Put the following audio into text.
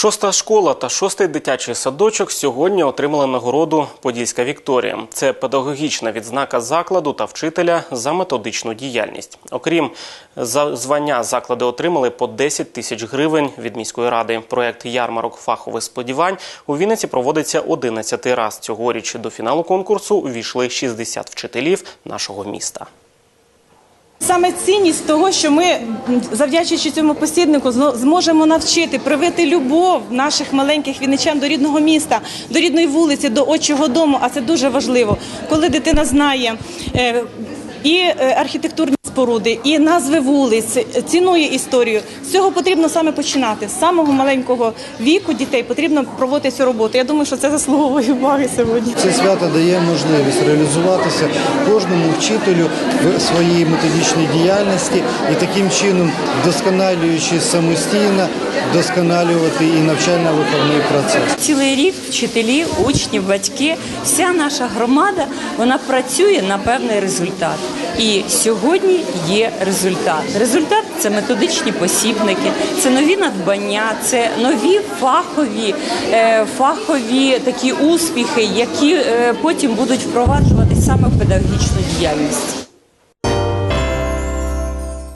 Шоста школа та шостий дитячий садочок сьогодні отримали нагороду Подільська Вікторія. Це педагогічна відзнака закладу та вчителя за методичну діяльність. Окрім звання, заклади отримали по 10 тисяч гривень від міської ради. Проект ярмарок фахових сподівань у Вінниці проводиться 11 раз. Цьогоріч до фіналу конкурсу увійшли 60 вчителів нашого міста. Саме цінність того, що ми, завдячуючи цьому посібнику, зможемо навчити, привити любов наших маленьких вінничан до рідного міста, до рідної вулиці, до отчого дому. А це дуже важливо, коли дитина знає е, і е, архітектурні споруди, і назви вулиць, цінує історію. З цього потрібно саме починати. З самого маленького віку дітей потрібно проводити цю роботу. Я думаю, що це заслуговує уваги сьогодні. Це свято дає можливість реалізуватися кожному вчителю в своїй методичній діяльності і таким чином, вдосконалюючи самостійно, вдосконалювати і навчально-виховний процес. Цілий рік вчителі, учні, батьки, вся наша громада вона працює на певний результат. І сьогодні є результат. Результат це методичні посібники, це нові надбання, це нові фахові, е, фахові такі успіхи, які е, потім будуть впроваджувати саме в педагогічну діяльність.